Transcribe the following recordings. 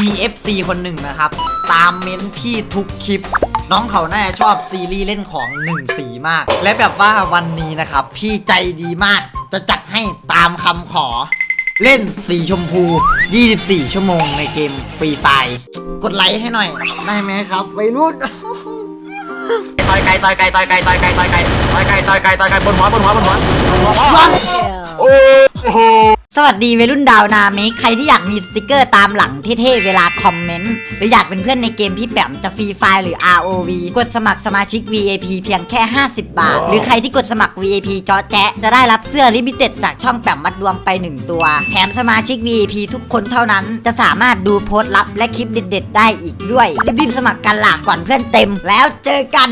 มี FC คนหนึ่งนะครับ ตามเม้นพี่ทุกคลิป น้องเขาน่าจะชอบซีรีส์เล่นของหนึ่งสีมาก และแบบว่าวันนี้นะครับ พี่ใจดีมาก จะจัดให้ตามคำขอ เล่นสีชมพู 24 ชั่วโมงในเกมฟรีไฟกดไลค์ให้หน่อย ได้ไหมครับวัยรุ่นต่อยไก่ต่อยไก่ต่อยไก่ต่อยไก่ต่อยไก่ต่อยไก่ต่อยไก่ต่อยไก่บนหัวบนหัวบนหัววันโอ้โห สวัสดีวัยรุ่นดาวนามิใครที่อยากมีสติกเกอร์ตามหลังเท่ๆเวลาคอมเมนต์ หรืออยากเป็นเพื่อนในเกมพี่แปมจะฟรีไฟล์หรือ ROV กดสมัครสมาชิก VIP เพียงแค่ 50 บาท หรือใครที่กดสมัคร VIP จอแจ๊ะจะได้รับเสื้อลิมิเต็ดจากช่องแปมมัดดวงไป 1 ตัว แถมสมาชิก VIP ทุกคนเท่านั้น จะสามารถดูโพสต์ลับและคลิปเด็ดๆ ได้อีกด้วยรีบๆสมัครกันล่ะก่อนเพื่อนเต็ม แล้วเจอกัน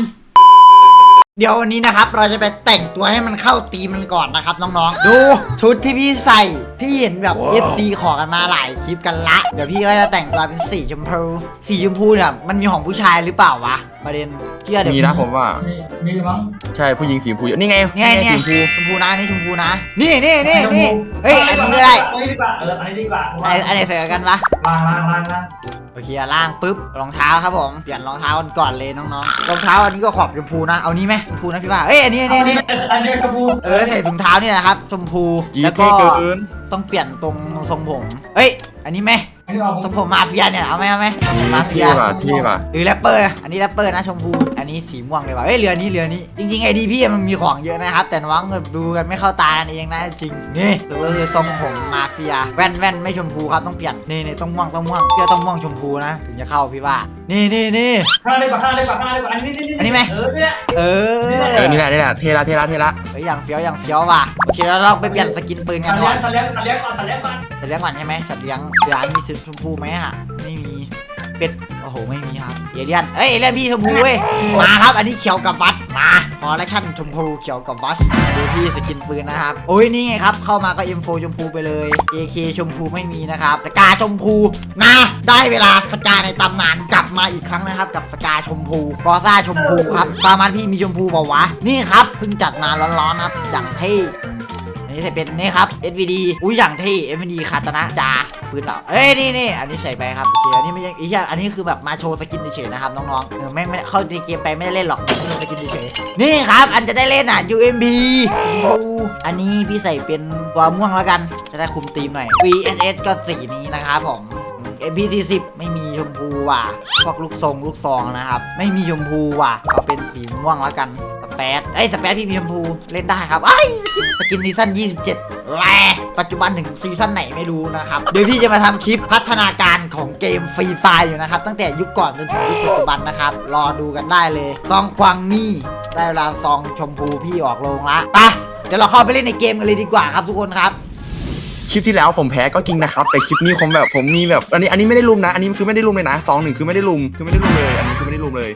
เดี๋ยววันนี้นะครับ เราจะไปแต่งตัวให้มันเข้าตีมมันก่อนนะครับน้องๆ ดูชุดที่พี่ใส่ พี่เห็นแบบ FC ขอกันมาหลายคลิปกันละ เดี๋ยวพี่ก็จะแต่งตัวเป็นสีชมพู สีชมพูเนี่ยมันมีของผู้ชายหรือเปล่าวะ ประเด็นเชื่อเดี๋ยวมีนะผมว่า มีมีมั้งใช่ผู้หญิงสีชมพูนี่ไงเนี่ยเนี่ยสีชมพูชมพูนะอันนี่ชมพูนะ นี่นี่นี่นี่เฮ้ยอันนี้ก็ได้อันนี้ดีกว่าเอออันนี้ดีกว่าอันไหนอันไหนใส่กันวะวางวางวางวางโอเคอะล่างปุ๊บรองเท้าครับผมเปลี่ยนรองเท้ากันก่อนเลยน้องๆรองเท้าอันนี้ก็ขอบชมพูนะเอานี้ไหมชมพูนะพี่ว่าเอ้ยอันนี้อันนี้อันนี้อันนี้กระพูเออใส่ถุงเท้านี่นะครับชมพูจีแล้วก็เท่เกินต้องเปลี่ยนตรงทรงผมเอ้ย อันนี้ไหมอันนี้ออกทรงผมมาเฟียเนี่ยเอาไหมเอาไหมมาเฟีเท่ยป่ะเท่ป่ะหรือแรปเปอร์อันนี้แรปเปอร์นะชมพูอั นนี้สีม่วงเลยว่ะเอ้ยเรือนี้เรือนี้ จริงๆไอดีพี่มันมีของเยอะนะครับ แต่น้องแบบดูกันไม่เข้าตากันเองนะจริงนี่หรือว่าคือทรงผมมาเฟียแว่นแว่นไม่ชมพูครับต้องเปลี่ยนนี่นี่ต้องม่วงต้องม่วงเพื่อต้องม่วงชมพูนะ ถึงจะเข้าพี่ว่า นี่นี่นี่ข้างได้ปะข้างได้ปะข้างได้ปะอันนี้นี่อันนี้ไหมเออเนี่ยเออเออนี่แหละนี่แหละเท่ละเท่ละเท่ละเฮ้ยอย่างเฟี้ยวอย่างเฟี้ยวว่ะโอเคแล้วเราไปเปลี่ยนสกินปืนกัสันตว์ก่เลี้อยงนสัตว์เลี้ยงสัตว์เลี้ยงก่อนสัตว์เลี้ยงก่อน สัตว์เลี้ยงก่อนใช่ไหมสัตว์เลี้ยงเสือมีสีชมพูไหมฮะไม่มี เป็ดโอ้โหไม่มีครับเอเลียนเอ้ยเอเลียนพี่ชมพูเว้ยมาครับ อันนี้เขียวกับวัดมาคอลเลคชั่นชมพูเขียวกับวัดดูที่สกินปืนนะครับโอ้ยนี่ไงครับเข้ามาก็ M4 ชมพูไปเลย AK ชมพูไม่มีนะครับสกาชมพูนะได้เวลาสกาในตำนานกลับมาอีกครั้งนะครับกับสกาชมพูกอซ่าชมพูครับปามันพี่มีชมพูเปล่าวะนี่ครับเพิ่งจัดมาร้อนๆครับอย่างเท่อันนี้ใส่เป็นนี่ครับ SVD อุ้ยอย่างเท่ SVD คาตนะจา ปืนเราเอ้ยนี่นี่อันนี้ใส่ไปครับโอเคอันนี้ไม่ใช่อีกอย่างอันนี้คือแบบมาโชว์สกินเฉยๆนะครับน้องๆเออไม่ไม่เข้าในเกมไปไม่ได้เล่นหรอกโชว์สกินเฉยๆนี่ครับ อันจะได้เล่นอะ UMP ชมพูอันนี้พี่ใส่เป็นตัวม่วงแล้วกัน จะได้คุมธีมหน่อย VNS ก็สีนี้นะครับผม MP40 ไม่มีชมพูว่ะพวกลูกทรงลูกซองนะครับ ไม่มีชมพูว่ะเอาเป็นสีม่วงแล้วกันสเปซไอ้ยสเปซพี่มีชมพูเล่นได้ครับไอ้ยสกินซีซั่น27 แลปัจจุบันถึงซีซั่นไหนไม่รู้นะครับเดี๋ยวพี่จะมาทำคลิปพัฒนาการของเกมฟรีไฟอยู่นะครับ ตั้งแต่ยุคก่อนจนถึงยุคปัจจุบันนะครับ รอดูกันได้เลยซองควางนี่ได้เวลาซองชมพูพี่ออกโรงละไปเดี๋ยวเราเข้าไปเล่นในเกมกันเลยดีกว่าครับทุกคนครับคลิปที่แล้วผมแพ้ก็จริงนะครับ แต่คลิปนี้ผมแบบผมมีแบบอันนี้อันนี้ไม่ได้ลุมนะ อันนี้คือไม่ได้ลุมเลยนะสองหนึ่งคือไม่ได้ลุมคือไม่ได้ลุมเลย อันนี้คือไม่ได้ลุมเลย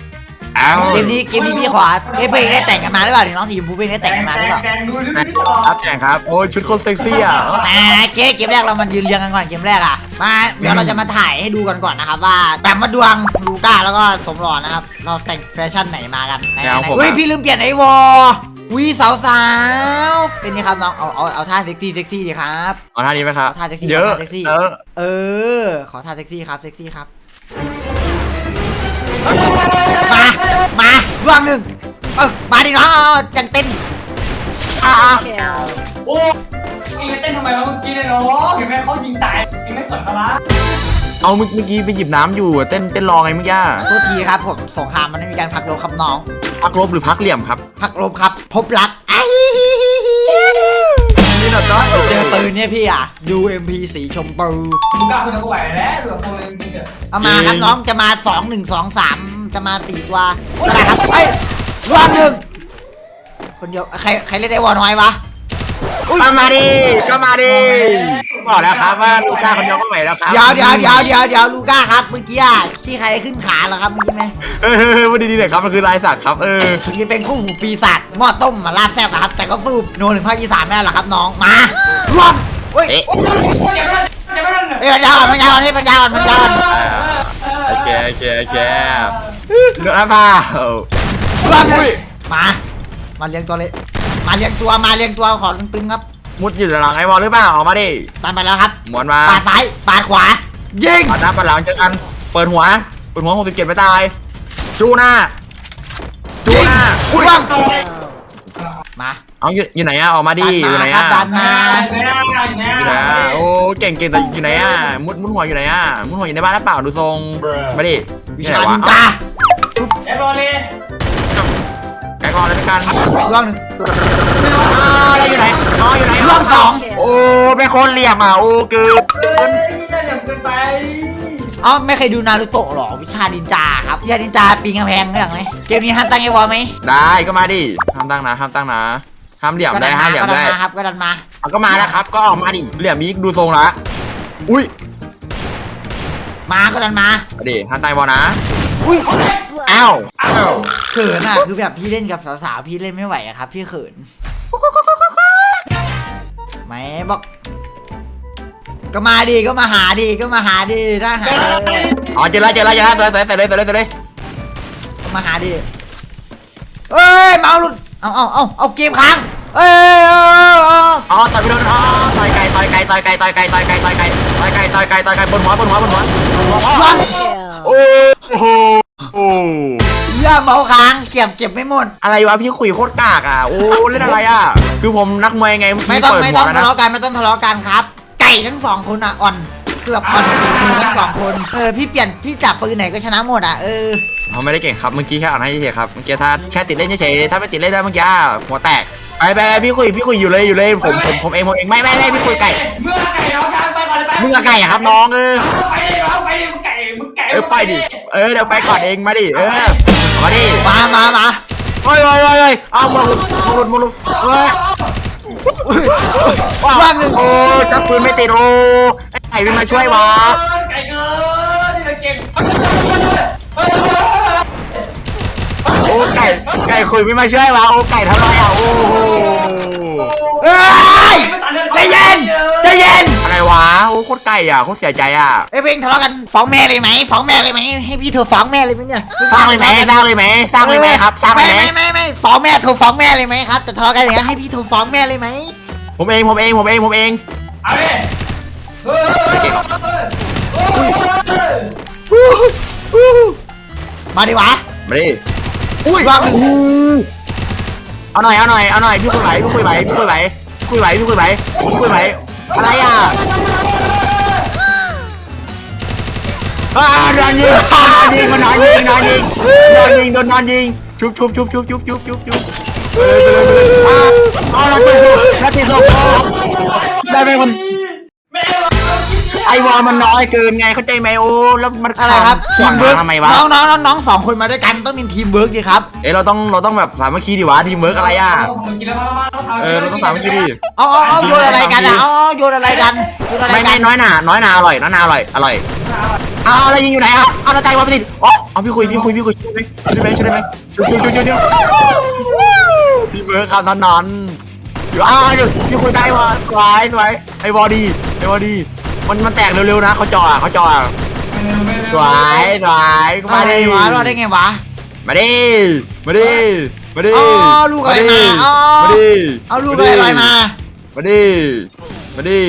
อ้าวเกมนี้เกมนี้พี่ขอเอ้ยเพลงได้แต่งกันมาหรือเปล่าถึงน้องสีชมพูเพลงได้แต่งกันมาหรือเปล่าแดงดูดูครับแข่งครับ โอ้ยชุดโคตรเซ็กซี่อะมาเกมเกมแรกเรามายืนเรียงกันก่อนเกมแรกอะมาเดี๋ยวเราจะมาถ่ายให้ดูกันก่อนนะครับว่าแบบมาดวงลูก้าแล้วก็สมหล่อนะครับเราแต่งแฟชั่นไหนมากันไหนไหนไหนเฮ้ยพี่ลืมเปลี่ยนไอวอวิสาวสาวๆเป็นนี่ครับน้องเอาเอาเอาท่าเซ็กซี่เซ็กซี่ดีครับเอาท่านี้ไหมครับเอาท่าเซ็กซี่เยอะเอาท่าเซ็กซี่เออเออ ขอท่าเซ็กซี่ครับเซ็กซี่ครับ มามาดวงหนึ่งเออมาดิน้องเอาเอาจังเต้นอะโอ้เอ็งเต้นทำไมวะเมื่อกี้เนี่ยน้องเห็นไหมเขายิงตายเอ็งไม่สนเขาละเอาเมื่อเมื่อกี้ไปหยิบน้ำอยู่อะเต้นเต้นรอไงเมื่อกี้อะโทษทีครับผมสงครามมันไม่มีการพักรบครับน้อง พักลบหรือพักเหลี่ยมครับพักรบครับพบรักไอ้นี่เราเนาะเจอปืนเนี่ยพี่อะ UMP สีชมพูลูก้าคุณเอาไหวแล้วเหลือโฟนจริงๆเถอะเอามาครับน้องจะมา 2 1 2 3 จะมา4ตัวก็ได้ครับไอ้ยรวมหนึ่งคนเดียวใครใครเล่นไอ้วอน้อยวะอุ้ยก็มาดิก็มาดิบอกแล้วครับว่าลูก้าคนเดียวก็ไหวแล้วครับเดี๋ยวเดี๋ยวเดี๋ยวเดี๋ยวเดี๋ยวลูก้าครับเมื่อกี้อะที่ใครขึ้นขาเหรอครับเมื่อกี้ไหมเออพูดดีๆหน่อยครับมันคือลายสัตว์ครับเออเมื่อกี้เป็นคู่หูปีศาจหม้อต้มมาลาดแซ่บนะครับ แต่ก็สู้โนหนึ่งภาคที่สามไม่ได้หรอกครับน้องมารวมเฮ้ยเอ๊ะโอ้ยอย่าไปอย่าไปนั่นเอ้ยปัญญาอ่อนปัญญาอ่อนนี่ปัญญาอ่อนปัญญาอ่อนโอเคโอเคโอเค เนื้อเปล่ารวมเลยมา มาเลี้ยงตัวเลย มาเลี้ยงตัว มาเลี้ยงตัว ขอตึงๆครับ มุดอยู่หลังไอ้บอลหรือเปล่าออกมาดิ ตามไปแล้วครับหมอนมาปาดซ้ายปาดขวา ยิง ปัดหน้าปัดหลังเจอกัน เปิดหัว เปิดหัวหกสิบเจ็ดไปตายจูหน้าจูยิงหน้าอุ้ยบ้างมา เอาอยู่อยู่ไหนอะออกมาดิอยู่ไหนครัอะบดันมาไม่ได้ไม่ได้อยู่ไหนอะโอ้เก่งเก่งแต่อยู่ไหนอะมุดมุดหัวอยู่ไหนอะมุดหัวอยู่ในบ้านหรือเปล่าดูทรงมาดิวิที่ไหนชาวะนินจา แอบรอเลยแกก่อนเลยละกันร่วงหนึ่งอ้าวแล้วอยู่ไหนอ๋ออยู่ไหนร่วงสองโอ้เป็นคนเหลี่ยมอะโอ้เกินเฮ้ยอย่าเหลี่ยมเกินไปอ๋อไม่เคยดูนารูโตะหรอวิชานินจาครับวิชานินจาปีนกำแพงเรื่องไหมเกมนี้ห้ามตั้งไอ้วอลไหมได้ก็มาดิห้ามตั้งนะห้ามตั้งนะห้ามเหลี่ยมก็ได้ดันห้ามมาเหลี่ยมก็ดันได้มาครับก็ดันมาเอาก็มาแล้วครับ ก็ออกมาดิเหลี่ยมอีกดูทรงละอุ้ยมาก็ดันมามาดิห้ามตายบอลนะอุ้ย อ้าวอ้าวเขินอะคือแบบพี่เล่นกับสาวๆพี่เล่นไม่ไหวอะครับ พี่เขินไหมบอก ก็มาดิก็มาหาดิก็มาหาดิถ้าหาเลยอ๋อเจอแล้วเจอแล้วเจอแล้วใส่ใส่ใส่เลยใส่เลยใส่เลยก็มาหาดิเอ้ยเมาหลุดเอาเอาเอาเอาเกมค้างเอ้ยเอาเอาอ๋อต่อยไปโดนอ๋อต่อยไก่ต่อยไก่ต่อยไก่ต่อยไก่ต่อยไก่ต่อยไก่ต่อยไก่ต่อยไก่ต่อยไก่บนหัวบนหัวบนหัวเอาโอ้โห โอ้อย่าเมาค้างเก็บเก็บไม่หมด อะไรวะพี่คุยโคตรกากอะโอ้เล่นอะไรอะ คือผมนักมวยไงเมื่อไม่กี้ต้องเปิดไม่หัต้วองแล้วทะนะเลาะกันไม่ต้องทะเลาะกันครับ ไก่ทั้งสองคนอะอ่อนเกือบอ่อนฝีมือทั้งสองคนเออพี่เปลี่ยนพี่จับปืนไหนก็ชนะหมดอะเออเขาไม่ได้เก่งครับเมื่อกี้แค่อ่านให้เฉยๆครับเมื่อกี้ถ้าแค่ติดเล่นเฉยๆถ้าไม่ติดเล่นได้เมื่อกี้หัวแตกไปไปไปพี่คุยพี่คุยอยู่เลยอยู่เลยผมผมผมเองผมเองไม่ไม่ไม่พี่คุยไก่เมื่อไก่น้องชายไปก่อนเลยไปมึงอะไก่อะครับน้องเออไปดิน้องไปดิมึงไก่มึงไก่ เออไปดิ เออเดี๋ยวไปก่อนเองมาดิ เออมาดิ มามามาโอ้ยโอ้ยโอ้ยโอ้ยเอามาหลุดมาหลุดมาหลุดเฮ้ยว่างหนึ่งโอ้ชักปืนไม่ติดโอ้ไอ้ไก่เป็นมาช่วยวะไก่เกินนี่เราเก่งโอ้ไก่ไก่คุยไม่มาช่วยวะโอ้ไก่ทำไรอะโอ้โหเอ้ยใจเย็นใจเย็นอะไร วะโอ้โคตรไก่อะโคตรเสียใจอะเอ้ยเพลงทะเลาะกันฟ้องแม่เลยไหมฟ้องแม่เลยไหมให้พี่เธอฟ้องแม่เลยไหมเนี่ยสร้างเลยไหมสร้างเลยไหมสร้างเลยไหมครับสร้างเลยไม่ไหมไม่ไม่ไม่ฟ้องแม่โทรฟ้องแม่เลยไหมครับแต่ทะเลาะกันอย่างเงี้ยให้พี่โทรฟ้องแม่เลยไหมผมเองผมเองผมเองผมเองเอาดิเฮ้ยฮู้ฮู้มาดิวะมาดิอุ้ยว่างหนึ่งเอาหน่อยเอาหน่อยเอาหน่อยพี่คุยไหวพี่คุยไหวพี่คุยไหวคุยไหวพี่คุยไหวพี่คุยไหว อะไรอะอ่านอนยิงนอนยิงมันนอนยิงนอนยิงนอนยิงโดนนอนยิงชุบชุบชุบชุบชุบชุบชุบชุบไปเลยไปเลยไปเลยอ่าเราตีสุเราตีสุได้ไหมมันแม่เรากิน ไอวอลมันน้อยเกินไงเข้าใจไหมโอ้แล้วมันอะไรครับขทีวามงเวิร์กทำไมวะน้องน้องน้องน้องสองคนมาด้วยกันต้องเป็นทีมเวิร์กดิครับเอ้เราต้องเราต้องแบบสามัคคีดิวะทีมเวิร์กอะไรอะกินแล้วมาเราทำเออเราต้องสามัคคีดิเอาเอาเอาโยนอะไรกันอะเอาเอาโยนอะไรกันโยนอะไรไม่กัไม่นน้อยหนาน้อยหนาอร่อยน้อยหนาอร่อยอร่อยเอาอะไรยิงอยู่ไหนอะเอาแล้วใจวอลไปติดอ๋อเอาพี่คุยพี่คุยพี่คุยช่วยได้ไหมช่วยได้ไหมช่วยได้ไหมช่วยช่วยช่วยช่วยทีมเวิร์กครับนอนนอนอยู่อ้าวอยู่พี่คุยได้วะสวยสวยไอวอลดีไอวอลดี มันมันแตกเร็วๆนะเขาจ่อเขาจ่อสวยสวยก็มามาเลดิยวะรอดได้ไงวะ มาดิมาดิมาดิอ๋อลูกอะไรมาอ๋อ มาดิเอาลูกอะไรลอยมามาดิมาดิ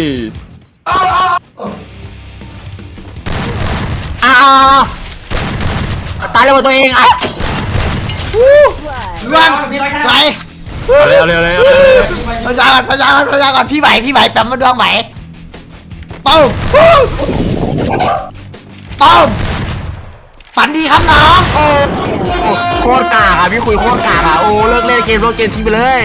อ้าวตายเลยตัวเองอะเรื่องไหวเอาเลยเอาเลยเอาเลยเอาเลยพยาก่อนพยาก่อนพยาก่อนพี่ไหวพี่ไหวแปมมาดวงไหว ปุ้มปุ้มฝันดีครับน้องโอ้โคตรกากอะพี่คุยโคตรกากอะโอ้เลิกเล่นเกมเลิกเกมทิ้งไปเลย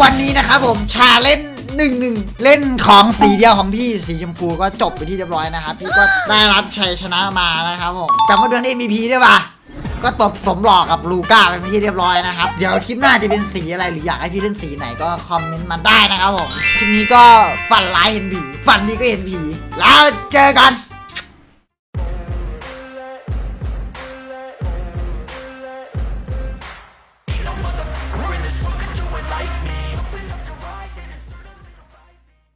วันนี้นะครับผมชาเล่นหนึ่งหนึ่งเล่นของสีเดียวของพี่สีชมพูก็จบไปที่เรียบร้อยนะครับ พี่ก็ได้รับชัยชนะมานะครับผมจำมาดวงได้ MVP ด้ปะ ก็ตบสมหลอกกับลูก้าเป็นที่เรียบร้อยนะครับ เดี๋ยวคลิปหน้าจะเป็นสีอะไรหรืออยากให้พี่เล่นสีไหนก็คอมเมนต์มาได้นะครับผม คลิปนี้ก็ฝันร้ายเห็นผี ฝันดีก็เห็นผี แล้วเจอกัน